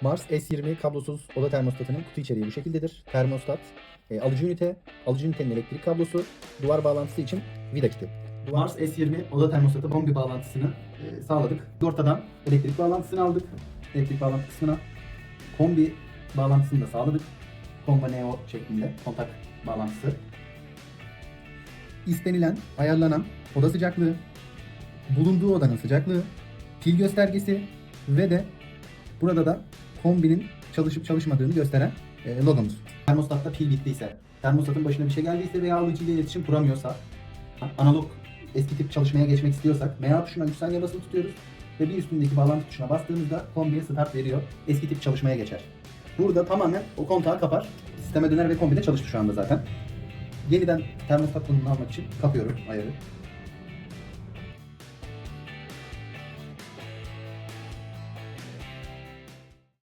Mars S20 kablosuz oda termostatının kutu içeriği bu şekildedir. Termostat, e, alıcı ünite, alıcı ünitenin elektrik kablosu, duvar bağlantısı için vida kiti. Mars S20 oda termostatı kombi bağlantısını e, sağladık. Ortadan elektrik bağlantısını aldık. Elektrik bağlantı kısmına kombi bağlantısını da sağladık. Comba Neo şeklinde kontak bağlantısı. İstenilen, ayarlanan oda sıcaklığı, bulunduğu odanın sıcaklığı, pil göstergesi ve de burada da kombinin çalışıp çalışmadığını gösteren e, logomuz. Termostatta pil bittiyse, termostatın başına bir şey geldiyse veya alıcıyla iletişim kuramıyorsa, analog eski tip çalışmaya geçmek istiyorsak MA tuşuna 3 saniye basılı tutuyoruz ve bir üstündeki bağlantı tuşuna bastığımızda kombiye start veriyor. Eski tip çalışmaya geçer. Burada tamamen o kontağı kapar. Sisteme döner ve kombide çalıştı şu anda zaten. Yeniden termostat konumunu almak için kapıyorum ayarı.